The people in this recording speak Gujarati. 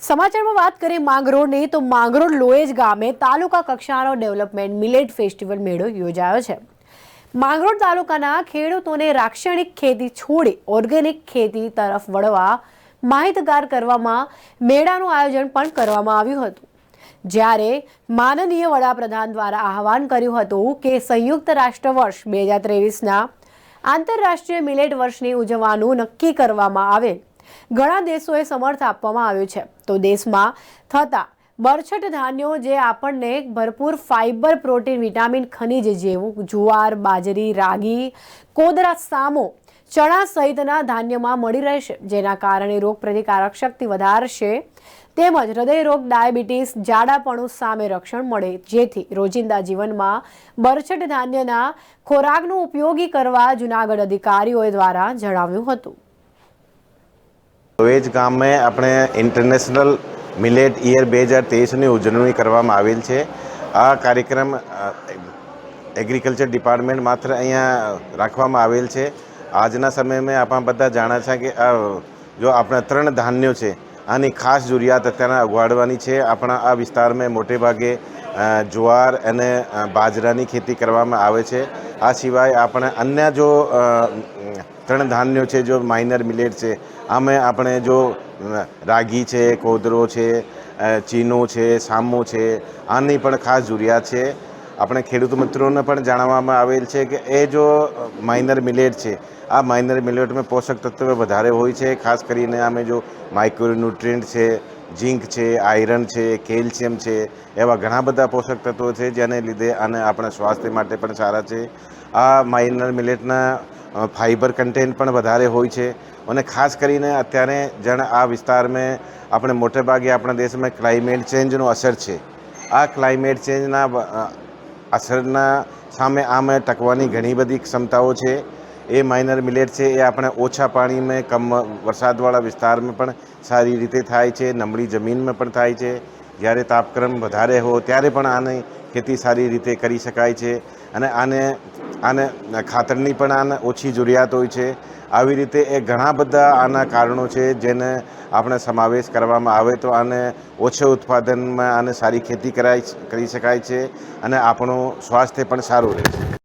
સમાચારમાં વાત કરીએ માંગરોળની, તો માંગરોળ લોએજ ગામે તાલુકા કક્ષાનો ડેવલપમેન્ટ મિલેટ ફેસ્ટિવલ મેળો યોજાયો છે. માંગરોળ તાલુકાના ખેડૂતોને રાક્ષણિક ખેતી છોડી ઓર્ગેનિક ખેતી તરફ વળવા માહિતગાર કરવામાં મેળાનું આયોજન પણ કરવામાં આવ્યું હતું. જ્યારે માનનીય વડાપ્રધાન દ્વારા આહવાન કર્યું હતું કે સંયુક્ત રાષ્ટ્ર વર્ષ બે હજાર ત્રેવીસના આંતરરાષ્ટ્રીય મિલેટ વર્ષની ઉજવવાનું નક્કી કરવામાં આવે. ઘણા દેશોએ સમર્થ આપવામાં આવ્યું છે. તો દેશમાં થતા બરછટ ધાન્યો જે આપણને ભરપૂર ફાઇબર પ્રોટીન, વિટામિન, ખનિજ જેવું જુવાર, બાજરી, રાગી, કોદરા, સામો, ચણા સહિતના ધાન્યમાં મળી રહેશે, જેના કારણે રોગ પ્રતિકારક શક્તિ વધારશે. તેમજ હૃદયરોગ ડાયાબિટીસ, જાડાપણું સામે રક્ષણ મળે, જેથી રોજિંદા જીવનમાં બરછટ ધાન્યના ખોરાકનો ઉપયોગી કરવા જુનાગઢ અધિકારીઓ દ્વારા જણાવ્યું હતું. લોએજ ગામે આપણે ઇન્ટરનેશનલ મિલેટ ઇયર બે હજાર તેવીસની ઉજવણી કરવામાં આવેલ છે. આ કાર્યક્રમ એગ્રીકલ્ચર ડિપાર્ટમેન્ટ માત્ર અહીંયા રાખવામાં આવેલ છે. આજના સમયમાં આપણા બધા જાણે છે કે જો આપણા ત્રણ ધાન્યો છે, આની ખાસ જરૂરિયાત અત્યારે ઉગાડવાની છે. આપણા આ વિસ્તારમાં મોટે ભાગે જુવાર અને બાજરાની ખેતી કરવામાં આવે છે. આ સિવાય આપણે અન્ય જો ત્રણ ધાન્યો છે, જો માઇનર મિલેટ છે, આમે આપણે જો રાગી છે, કોદરો છે ચીનો છે, સામો છે, આની પણ ખાસ જરૂરિયાત છે. આપણે ખેડૂત મિત્રોને પણ જાણવામાં આવેલ છે કે એ જો માઇનર મિલેટ છે, આ માઇનર મિલેટમાં પોષક તત્વ વધારે હોય છે, ખાસ કરીને આમે જો માઇક્રોન્યુટ્રિયન્ટ છે ઝીંક છે, આયરન છે, કેલ્શિયમ છે, એવા ઘણા બધા પોષક તત્વો છે, જેને લીધે આને આપણા સ્વાસ્થ્ય માટે પણ સારા છે. આ માઇનર મિલેટના ફાઇબર કન્ટેન્ટ પણ વધારે હોય છે અને ખાસ કરીને અત્યારે જણ આ વિસ્તારમાં આપણે મોટેભાગે આપણા દેશમાં ક્લાઇમેટ ચેન્જનો અસર છે. આ ક્લાઇમેટ ચેન્જના અસરના સામે આમે ટકવાની ઘણી બધી ક્ષમતાઓ છે. એ માઇનર મિલેટ છે, એ આપણે ઓછા પાણીમાં, કમ વરસાદવાળા વિસ્તારમાં પણ સારી રીતે થાય છે નમળી જમીનમાં પણ થાય છે. જ્યારે તાપક્રમ વધારે હો, ત્યારે પણ આને ખેતી સારી રીતે કરી શકાય છે. અને આને આને ખાતરની પણ આને ઓછી જરૂરિયાત હોય છે. આવી રીતે એ ઘણા બધા આના કારણો છે, જેને આપણે સમાવેશ કરવામાં આવે તો આને ઓછા ઉત્પાદનમાં આને સારી ખેતી કરાય, કરી શકાય છે અને આપણું સ્વાસ્થ્ય પણ સારું રહે છે.